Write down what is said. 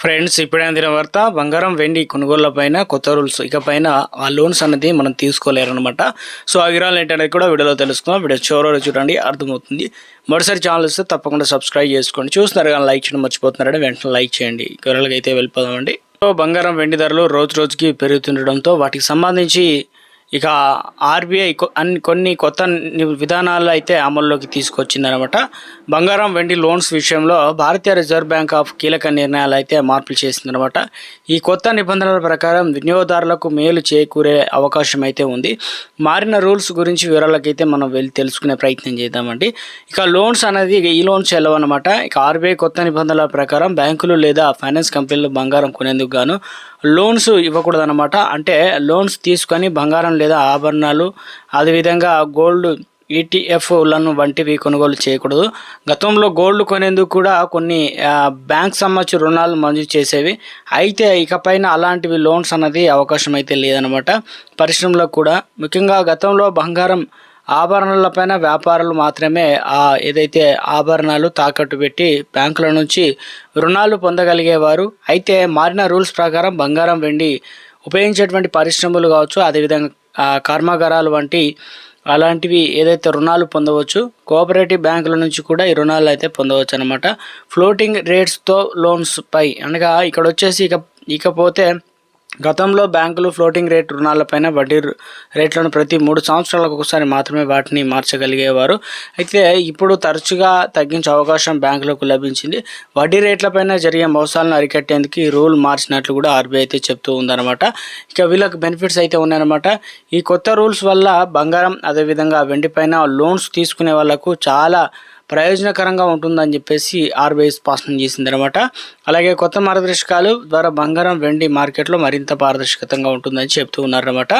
Friends ఇప్పుడైన అందిన వార్త బంగారం వెండి కొనుగోళ్ళ పైన కొత్త రూల్స్. ఇక పైన ఆ లోన్స్ అనేది మనం తీసుకోలేరు అనమాట సో ఆ వివరాలు ఏంటనేది కూడా వీడియోలో తెలుసుకుందాం. వీడియో చివరిలో చూడండి అర్థమవుతుంది. మరోసారి ఛానల్ వస్తే తప్పకుండా సబ్స్క్రైబ్ చేసుకోండి. చూస్తున్నారు కానీ లైక్ చేయడం మర్చిపోతున్నారంటే వెంటనే లైక్ చేయండి. వివరాలకి అయితే వెళ్ళిపోదామండి. సో బంగారం వెండి ధరలు రోజు రోజుకి పెరుగుతుండడంతో వాటికి సంబంధించి ఇక ఆర్బీఐ అన్ని కొన్ని కొత్త విధానాలు అయితే అమల్లోకి తీసుకొచ్చిందనమాట. బంగారం వెండి లోన్స్ విషయంలో భారతీయ రిజర్వ్ బ్యాంక్ ఆఫ్ కీలక నిర్ణయాలు అయితే మార్పులు చేసిందనమాట. ఈ కొత్త నిబంధనల ప్రకారం వినియోగదారులకు మేలు చేకూరే అవకాశం అయితే ఉంది. మారిన రూల్స్ గురించి వివరాలకైతే మనం వెళ్ళి తెలుసుకునే ప్రయత్నం చేద్దామండి. ఇక లోన్స్ అనేది ఈ లోన్స్ ఎలా అనమాట ఇక ఆర్బీఐ కొత్త నిబంధనల ప్రకారం బ్యాంకులు లేదా ఫైనాన్స్ కంపెనీలు బంగారం కొనేందుకు గాను లోన్స్ ఇవ్వకూడదన్నమాట అంటే లోన్స్ తీసుకొని బంగారం లేదా ఆభరణాలు అదేవిధంగా గోల్డ్ ఈటీఎఫ్లను వంటివి కొనుగోలు చేయకూడదు. గతంలో గోల్డ్ కొనేందుకు కూడా కొన్ని బ్యాంక్ సంబంధించి రుణాలు మంజూరు చేసేవి. అయితే ఇకపైన అలాంటివి లోన్స్ అన్నది అవకాశం అయితే లేదనమాట పరిశ్రమలో కూడా. ముఖ్యంగా గతంలో బంగారం ఆభరణాలపైన వ్యాపారులు మాత్రమే ఆ ఏదైతే ఆభరణాలు తాకట్టు పెట్టి బ్యాంకుల నుంచి రుణాలు పొందగలిగేవారు. అయితే మారిన రూల్స్ ప్రకారం బంగారం వెండి ఉపయోగించేటువంటి పరిశ్రమలు కావచ్చు. అదేవిధంగా కర్మాగారాలు వంటి అలాంటివి ఏదైతే రుణాలు పొందవచ్చు కోఆపరేటివ్ బ్యాంకుల నుంచి కూడా ఈ రుణాలు అయితే పొందవచ్చు అనమాట ఫ్లోటింగ్ రేట్స్తో లోన్స్ పై అనగా ఇక్కడ వచ్చేసి ఇక ఇకపోతే గతంలో బ్యాంకులు ఫ్లోటింగ్ రేట్ రుణాలపైన వడ్డీ రు- రేట్లను ప్రతి మూడు సంవత్సరాలకు ఒకసారి మాత్రమే వాటిని మార్చగలిగేవారు. అయితే ఇప్పుడు తరచుగా తగ్గించే అవకాశం బ్యాంకులకు లభించింది. వడ్డీ రేట్లపైన జరిగే మోసాలను అరికట్టేందుకు ఈ రూల్ మార్చినట్లు కూడా ఆర్బీఐ అయితే చెప్తూ ఉందన్నమాట. ఇక వీళ్ళకి బెనిఫిట్స్ అయితే ఉన్నాయన్నమాట. ఈ కొత్త రూల్స్ వల్ల బంగారం అదేవిధంగా వెండిపైన లోన్స్ తీసుకునే వాళ్ళకు చాలా ప్రయోజనకరంగా ఉంటుందని చెప్పేసి ఆర్బీఐ స్పష్టం చేసింది అనమాట అలాగే కొత్త మార్గదర్శకాలు ద్వారా బంగారం వెండి మార్కెట్లో మరింత పారదర్శకతంగా ఉంటుందని చెప్తూ ఉన్నారన్నమాట.